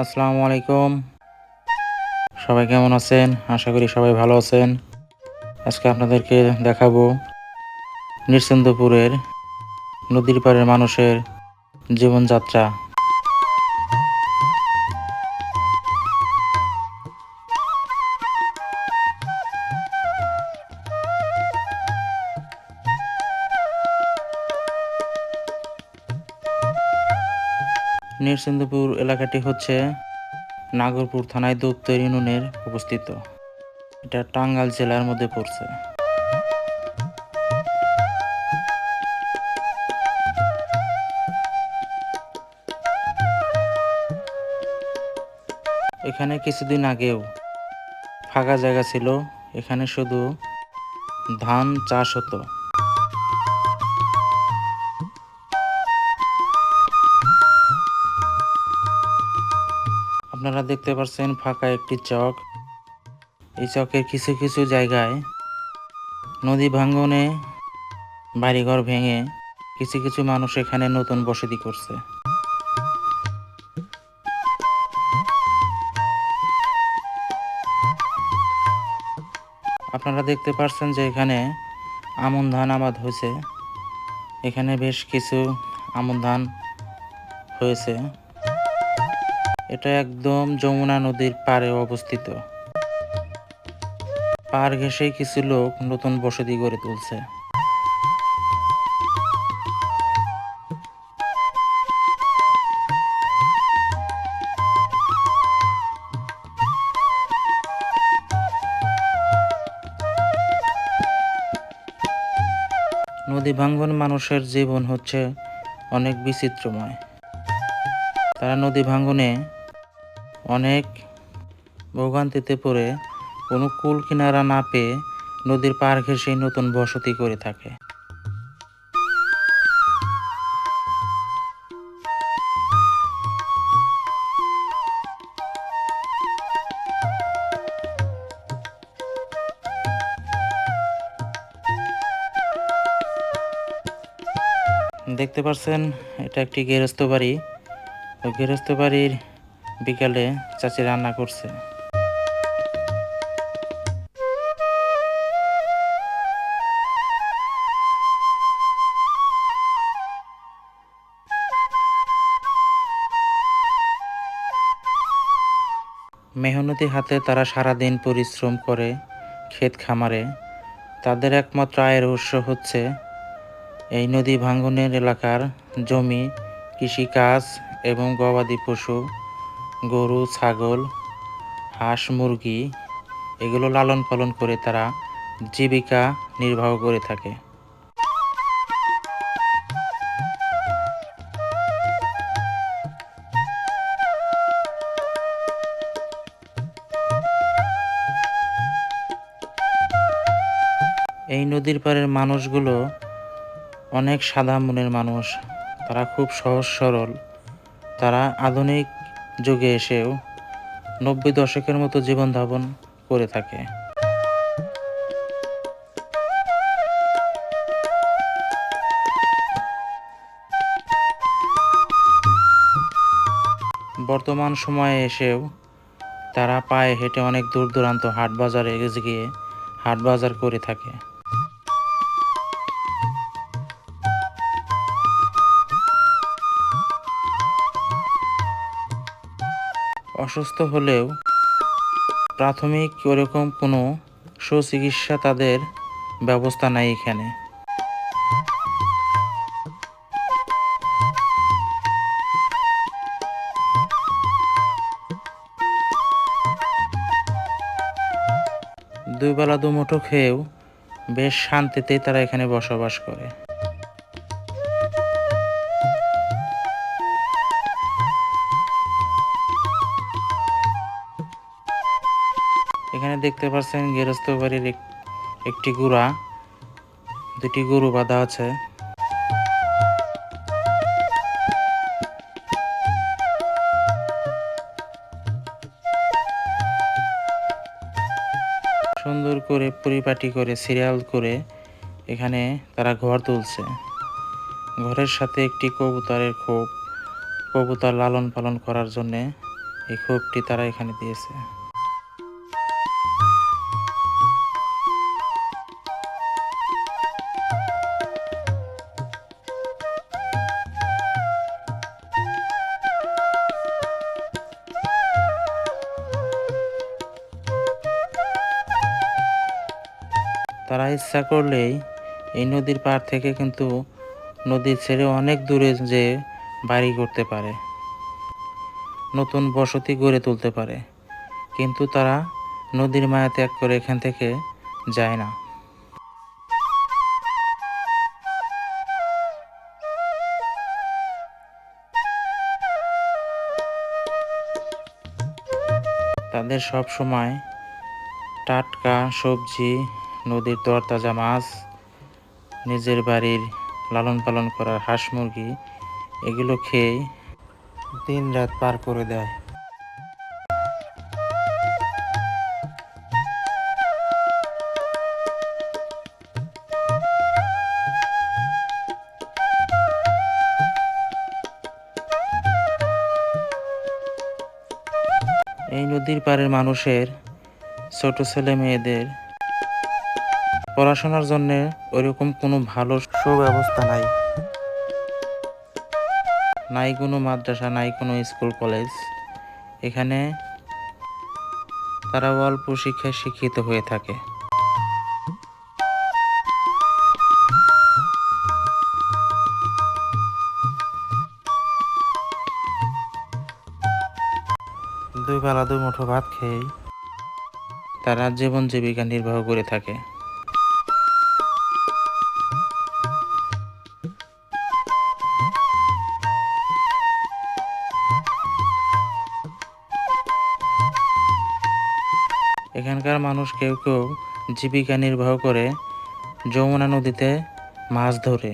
আসসালামু আলাইকুম। সবাই কেমন আছেন? আশা করি সবাই ভালো আছেন। আজকে আপনাদেরকে দেখাবো নির্সেন্দপুরের নদীর পাড়ের মানুষের জীবনযাত্রা। নির্সেন্দপুর এলাকাটি হচ্ছে নাগরপুর থানায় দপ্তর ইউনিয়নের অবস্থিত। এটা টাঙ্গাইল জেলার মধ্যে পড়ছে। এখানে কিছুদিন আগেও ফাঁকা জায়গা ছিল। এখানে শুধু ধান চাষ হতো। আপনারা দেখতে পাচ্ছেন ফাঁকা একটি চক। এই চকের কিছু কিছু জায়গায় নদী ভাঙ্গনে, বাড়িঘর ভেঙে কিছু কিছু মানুষ এখানে নতুন বসতি করছে। আপনারা দেখতে পাচ্ছেন যে এখানে আমন ধান আবাদ হয়েছে। এখানে বেশ কিছু আমন ধান হয়েছে। এটা একদম যমুনা নদীর পাড়ে অবস্থিত। পার ঘেঁষেই কিছু লোক নতুন বসতি গড়ে তুলছে। নদী ভাঙ্গন মানুষের জীবন হচ্ছে অনেক বিচিত্রময়। তারা নদী ভাঙ্গনে অনেক ভোগান্তিতে পড়ে কোনো কুল কিনারা না পেয়ে নদীর পার ঘেঁষেই নতুন বসতি করে থাকে। দেখতে পাচ্ছেন এটা একটি গেরস্ত বাড়ি। গেরস্ত বাড়ির বিকালে চাচি রান্না করছে। মেহনতি হাতে তারা সারাদিন পরিশ্রম করে ক্ষেত খামারে। তাদের একমাত্র আয়ের উৎস হচ্ছে এই নদী ভাঙ্গনের এলাকার জমি, কৃষিকাজ এবং গবাদি পশু। গরু, ছাগল, হাঁস, মুরগি, এগুলো লালন পালন করে তারা জীবিকা নির্বাহ করে থাকে। এই নদীর পাড়ের মানুষগুলো অনেক সাদা মনের মানুষ। তারা খুব সহজ সরল। তারা আধুনিক যুগে এসেও নব্বই দশকের মতো জীবনযাপন করে থাকে। বর্তমান সময়ে এসেও তারা পায়ে হেঁটে অনেক দূর দূরান্ত হাট বাজারে গিয়ে হাট বাজার করে থাকে। অসুস্থ হলেও প্রাথমিক ওরকম কোনো সুচিকিৎসা তাদের ব্যবস্থা নাই এখানে। দুই বেলা দুমুঠো খেয়েও বেশ শান্তিতেই তারা এখানে বসবাস করে। এখানে দেখতে পাচ্ছেন গেরস্ত বাড়ির এক- একটি গুড়া। দুটি গরু বাঁধা আছে। সুন্দর করে পরিপাটি করে, সিরিয়াল করে এখানে তারা ঘর তুলছে। ঘরের সাথে একটি কবুতরের খোপ, কবুতর লালন পালন করার জন্যে এই ক্ষোভটি তারা এখানে দিয়েছে। তারা ইচ্ছা করলেই এই নদীর পার থেকে কিন্তু নদীর ছেড়ে অনেক দূরে যে বাড়ি করতে পারে, নতুন বসতি গড়ে তুলতে পারে। কিন্তু তারা নদীর মায়া ত্যাগ করে এখান থেকে যায় না। তাদের সব সময় টাটকা সবজি নদীর তরতাজা মাছ, নিজের বাড়ির লালন পালন করা হাঁস মুরগি, এগুলো খেয়ে দিন রাত পার করে দেয়। এই নদীর পাড়ের মানুষের ছোট ছেলে মেয়েদের পড়াশোনার জন্য ওইরকম কোনো ভালো সুব্যবস্থা নাই। নাই কোনো মাদ্রাসা, নাই কোনো স্কুল, কলেজ। এখানে তারা অল্প শিক্ষায় শিক্ষিত হয়ে থাকে। দুই বেলা দুই মুঠো ভাত খেয়েই তারা জীবন জীবিকা নির্বাহ করে থাকে। এখানকার মানুষ কেউ কেউ জীবিকা নির্বাহ করে যমুনা নদীতে মাছ ধরে।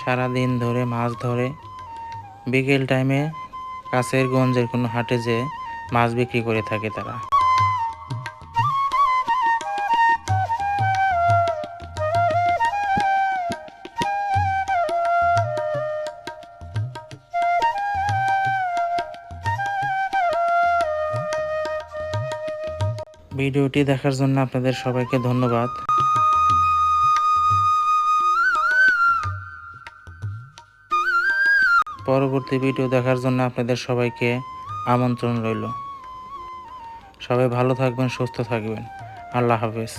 সারা দিন ধরে মাছ ধরে। বিকেল টাইমে কাছের গঞ্জের কোনো হাটে যে মাছ বিক্রি করে থাকে তারা। ভিডিওটি দেখার জন্য আপনাদের সবাইকে ধন্যবাদ। পরবর্তী ভিডিও দেখার জন্য আপনাদের সবাইকে আমন্ত্রণ রইল। সবাই ভালো থাকবেন, সুস্থ থাকবেন। আল্লাহ হাফেজ।